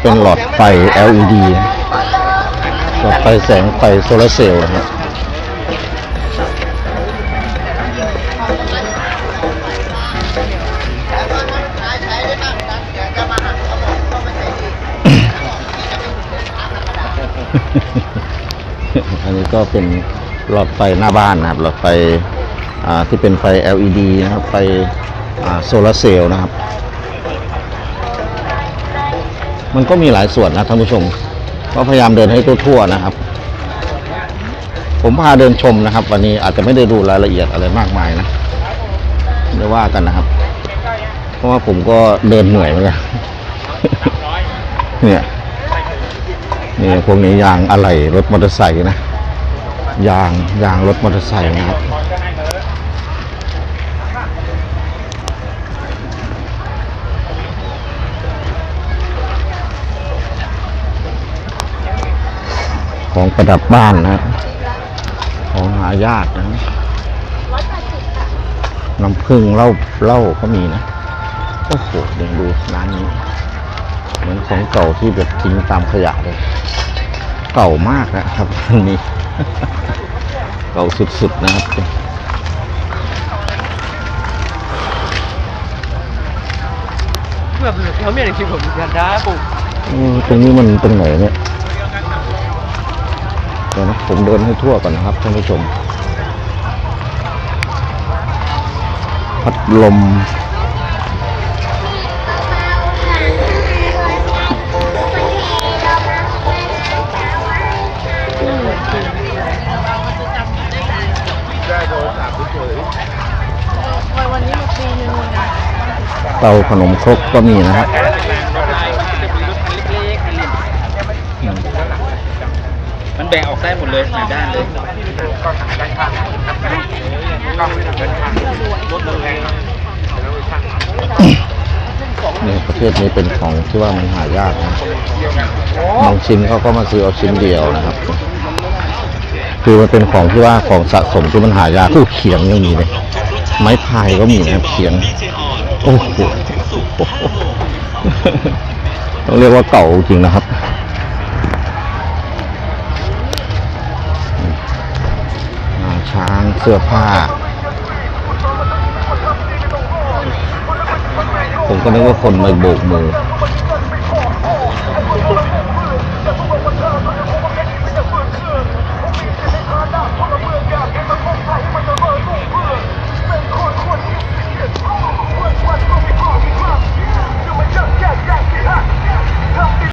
เป็นหลอดไฟ LED หลอดไฟแสงไฟโซลาร์เซลล์นะครับอันนี้ก็เป็นหลอดไฟหน้าบ้านนะครับ หลอดไฟที่เป็นไฟ LED นะครับ ไฟโซลาร์เซลล์นะครับ มันก็มีหลายส่วนนะท่านผู้ชม ก็พยายามเดินให้ทั่วๆนะครับ ผมพาเดินชมนะครับ วันนี้อาจจะไม่ได้ดูรายละเอียดอะไรมากมายนะไม่ว่ากันนะครับ เพราะว่าผมก็เดินเหนื่อยเหมือนกันเนี่ยนี่พวกนี้ยางอะไหล่รถมอเตอร์ไซค์นะยางยางรถมอเตอร์ไซค์นะครับ ของประดับบ้านนะ ของหายากนะน้ำผึ้งเหล้าเหล้าก็มีนะโอ้โหเดี๋ยวดูร้านนี้ เหมือนของเก่าที่แบบทิ้งตามขยะเลย เก่ามากนะครับอันนี้ เก่าสุดๆนะครับแบบเขาไม่ได้คิดผมกันได้ปุ๊บอืมตรงนี้มันตรงไหนเนี่ยเดี๋ยวนะผมเดินให้ทั่วก่อนนะครับท่านผู้ชม พัดลมเตาขนมครกก็มีนะครับ จะมีรถคันเล็กๆคันเล็ก มันแบ่งออกได้หมดเลยหลายด้านเลยรถแรงนี่ประเภทนี้เป็นของที่ว่ามันหายากนะบางชิ้นเขาก็มาซื้อเอาชิ้นเดียวนะครับ คือมันเป็นของที่ว่าของสะสมที่มันหายากคู่เขียงยังมีเลยไม้พายก็มีนะเขียงโอ้โหต้องเรียกว่าเก่าจริงนะครับ เสื้อผ้า ผมก็นึกว่าคนมาโบกมือ